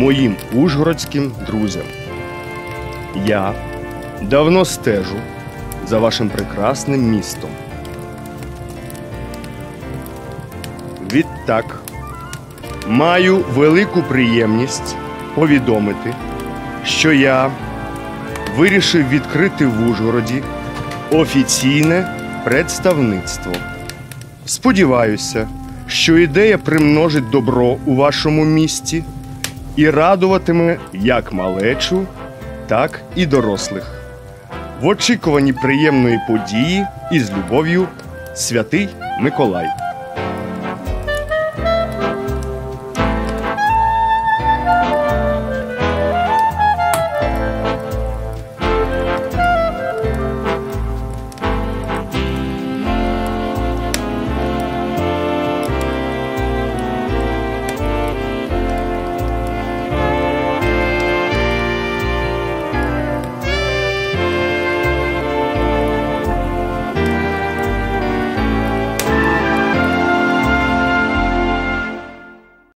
моїм ужгородським друзям. Я давно стежу за вашим прекрасним містом. Відтак, маю велику приємність повідомити, що я вирішив відкрити в Ужгороді офіційне представництво. Сподіваюся, що ідея примножить добро у вашому місті і радуватиме як малечу, так і дорослих. В очікуванні приємної події із любов'ю Святий Миколай.